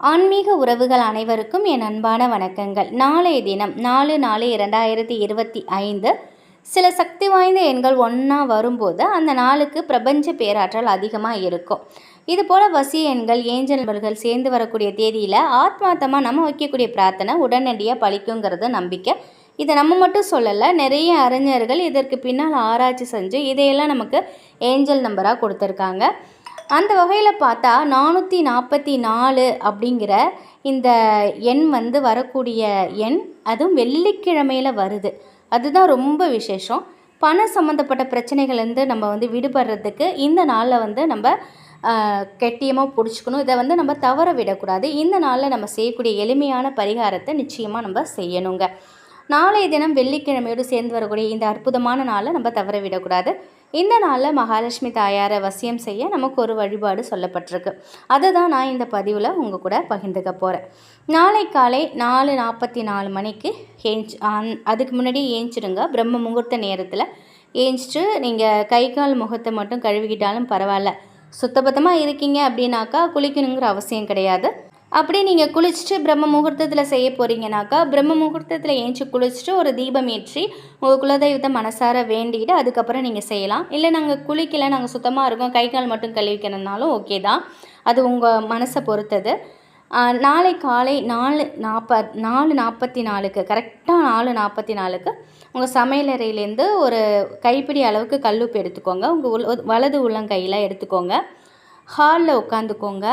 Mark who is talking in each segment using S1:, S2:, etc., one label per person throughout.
S1: ஆன்மீக உறவுகள் அனைவருக்கும் என் அன்பான வணக்கங்கள். நாளைய தினம் நாலு நாலு இரண்டாயிரத்தி இருபத்தி ஐந்து. சில சக்தி வாய்ந்த எண்கள் ஒன்றா வரும்போது அந்த நாளுக்கு பிரபஞ்ச பேராற்றல் அதிகமாக இருக்கும். இது போல் வசிய எண்கள் ஏஞ்சல் நபர்கள் சேர்ந்து வரக்கூடிய தேதியில் ஆத்மார்த்தமாக நம்ம வைக்கக்கூடிய பிரார்த்தனை உடனடியாக பழிக்குங்கிறது நம்பிக்கை. இதை நம்ம மட்டும் சொல்லலை நிறைய அறிஞர்கள் இதற்கு பின்னால் ஆராய்ச்சி செஞ்சு இதையெல்லாம் நமக்கு ஏஞ்சல் நம்பராக கொடுத்துருக்காங்க. அந்த வகையில் பார்த்தா நானூற்றி நாற்பத்தி நாலு அப்படிங்கிற இந்த எண் வந்து வரக்கூடிய எண் அதுவும் வெள்ளிக்கிழமையில் வருது. அதுதான் ரொம்ப விசேஷம். பண சம்மந்தப்பட்ட பிரச்சனைகள்லேருந்து நம்ம வந்து விடுபடுறதுக்கு இந்த நாளில் வந்து நம்ம கெட்டியமாக பிடிச்சிக்கணும். இதை வந்து நம்ம தவற விடக்கூடாது. இந்த நாளில் நம்ம செய்யக்கூடிய எளிமையான பரிகாரத்தை நிச்சயமாக நம்ம செய்யணுங்க. நாளைய தினம் வெள்ளிக்கிழமையோடு சேர்ந்து வரக்கூடிய இந்த அற்புதமான நாளை நம்ம தவற விடக்கூடாது இந்த நாளில் மகாலட்சுமி தாயாரை வசியம் செய்ய நமக்கு ஒரு வழிபாடு சொல்லப்பட்டிருக்கு. அதை தான் நான் இந்த பதிவில் உங்கள் கூட பகிர்ந்துக்க போகிறேன் நாளை காலை நாலு நாற்பத்தி நாலு மணிக்கு ஏஞ்ச் அதுக்கு முன்னாடி ஏஞ்சிடுங்க. பிரம்ம முகூர்த்த நேரத்தில் ஏஞ்சிட்டு நீங்கள் கை கால் முகத்தை மட்டும் கழுவிக்கிட்டாலும் பரவாயில்ல. சுத்தபத்தமாக இருக்கீங்க அப்படின்னாக்கா குளிக்கணுங்கிற அவசியம் கிடையாது. அப்படி நீங்கள் குளிச்சுட்டு பிரம்ம முகூர்த்தத்தில் செய்ய போகிறீங்கனாக்கா பிரம்ம முகூர்த்தத்தில் ஏஞ்சி குளிச்சுட்டு ஒரு தீபம் ஏற்றி உங்கள் குலதெய்வத்தை மனசார வேண்டிட்டு அதுக்கப்புறம் நீங்கள் செய்யலாம். இல்லை நாங்கள் குளிக்கலை நாங்கள் சுத்தமாக இருக்கோம் கை கால் மட்டும் கழுவிக்கணுன்னாலும் ஓகே தான். அது உங்கள் மனசை பொறுத்தது. நாளை காலை நாலு நாற்பத் நாலு நாற்பத்தி நாலுக்கு கரெக்டாக நாலு நாற்பத்தி நாலுக்கு உங்கள் சமையலறையிலேருந்து ஒரு கைப்பிடி அளவுக்கு கல்லுப்பு எடுத்துக்கோங்க. உங்கள் வலது உள்ளங்கையில் எடுத்துக்கோங்க. ஹாலில் உட்காந்துக்கோங்க.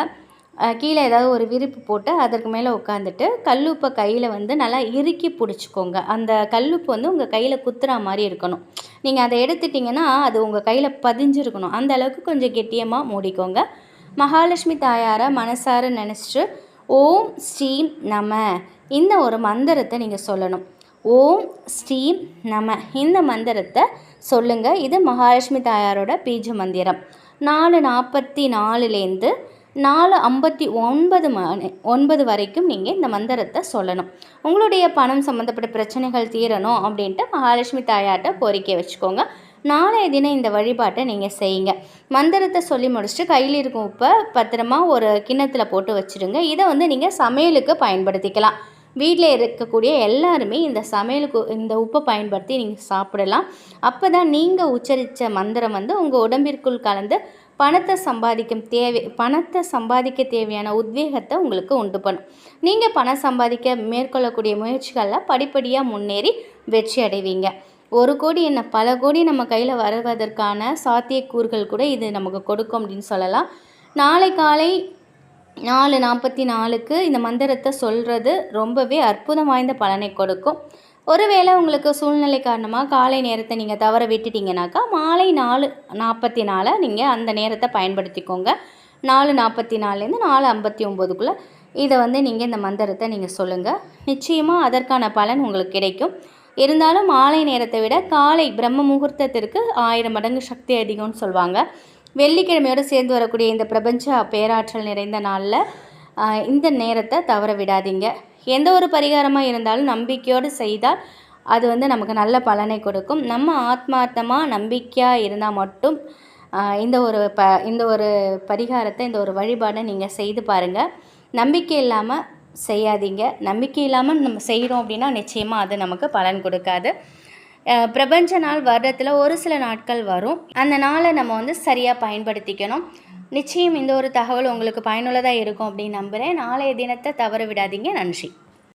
S1: கீழே ஏதாவது ஒரு விரிப்பு போட்டு அதற்கு மேலே உட்காந்துட்டு கல்லுப்பை கையில் வந்து நல்லா இறுக்கி பிடிச்சிக்கோங்க. அந்த கல்லுப்பு வந்து உங்கள் கையில் குத்துற மாதிரி இருக்கணும். நீங்கள் அதை எடுத்துட்டிங்கன்னா அது உங்கள் கையில் பதிஞ்சிருக்கணும். அந்த அளவுக்கு கொஞ்சம் கெட்டியமாக மூடிக்கோங்க. மகாலட்சுமி தாயாரை மனசார நினச்சிட்டு ஓம் ஸ்ரீம் நம. இந்த ஒரு மந்திரத்தை நீங்கள் சொல்லணும். ஓம் ஸ்ரீம் நம. இந்த மந்திரத்தை சொல்லுங்கள் இது மகாலட்சுமி தாயாரோட பீஜ மந்திரம். நாலு நாற்பத்தி நாலுலேருந்து நாலு ஐம்பத்தி ஒன்பது மணி ஒன்பது வரைக்கும் நீங்கள் இந்த மந்திரத்தை சொல்லணும். உங்களுடைய பணம் சம்மந்தப்பட்ட பிரச்சனைகள் தீரணும் அப்படின்ட்டு மகாலட்சுமி தாயார்கிட்ட கோரிக்கை வச்சுக்கோங்க. நாளைய தினம் இந்த வழிபாட்டை நீங்கள் செய்யுங்க. மந்திரத்தை சொல்லி முடிச்சுட்டு கையில் இருக்கும் உப்பை பத்திரமா ஒரு கிண்ணத்தில் போட்டு வச்சுடுங்க இதை வந்து நீங்கள் சமையலுக்கு பயன்படுத்திக்கலாம். வீட்டில் இருக்கக்கூடிய எல்லாருமே இந்த சமையலுக்கு இந்த உப்பை பயன்படுத்தி நீங்கள் சாப்பிடலாம். அப்போ தான் நீங்கள் உச்சரித்த மந்திரம் வந்து உங்கள் உடம்பிற்குள் கலந்து பணத்தை சம்பாதிக்கும் தேவை பணத்தை சம்பாதிக்க தேவையான உத்வேகத்தை உங்களுக்கு உண்டு பண்ணும். நீங்கள் பணம் சம்பாதிக்க மேற்கொள்ளக்கூடிய முயற்சிகளில் படிப்படியாக முன்னேறி வெற்றி அடைவீங்க. ஒரு கோடி என்ன பல கோடி நம்ம கையில் வருவதற்கான சாத்தியக்கூறுகள் கூட இது நமக்கு கொடுக்கும் அப்படின்னு சொல்லலாம். நாளை காலை நாலு நாற்பத்தி நாலுக்கு இந்த மந்திரத்தை சொல்கிறது ரொம்பவே அற்புதம் வாய்ந்த பலனை கொடுக்கும். ஒருவேளை உங்களுக்கு சூழ்நிலை காரணமாக காலை நேரத்தை நீங்கள் தவற விட்டுட்டிங்கனாக்கா மாலை நாலு நாற்பத்தி நாலை நீங்கள் அந்த நேரத்தை பயன்படுத்திக்கோங்க. நாலு நாற்பத்தி நாலுலேருந்து நாலு ஐம்பத்தி ஒம்போதுக்குள்ளே இதை வந்து நீங்கள் இந்த மந்திரத்தை நீங்கள் சொல்லுங்கள் நிச்சயமாக அதற்கான பலன் உங்களுக்கு கிடைக்கும். இருந்தாலும் மாலை நேரத்தை விட காலை பிரம்ம முகூர்த்தத்திற்கு ஆயிரம் மடங்கு சக்தி அதிகம்னு சொல்லுவாங்க வெள்ளிக்கிழமையோடு சேர்ந்து வரக்கூடிய இந்த பிரபஞ்ச பேராற்றல் நிறைந்த நாளில் இந்த நேரத்தை தவற விடாதீங்க. எந்த ஒரு பரிகாரமாக இருந்தாலும் நம்பிக்கையோடு செய்தால் அது வந்து நமக்கு நல்ல பலனை கொடுக்கும். நம்ம ஆத்மார்த்தமாக நம்பிக்கையாக இருந்தால் மட்டும் இந்த ஒரு ப இந்த ஒரு பரிகாரத்தை இந்த ஒரு வழிபாடை நீங்கள் செய்து பாருங்கள் நம்பிக்கை இல்லாமல் செய்யாதீங்க. நம்பிக்கை இல்லாமல் நம்ம செய்கிறோம் அப்படின்னா நிச்சயமாக அது நமக்கு பலன் கொடுக்காது. பிரபஞ்ச நாள் வருடத்தில் ஒரு சில நாட்கள் வரும். அந்த நாளை நம்ம வந்து சரியாக பயன்படுத்திக்கணும். நிச்சயம் இந்த ஒரு தகவல் உங்களுக்கு பயனுள்ளதாக இருக்கும் அப்படின்னு நம்புகிறேன் நாளைய தினத்தை தவற விடாதீங்க. நன்றி.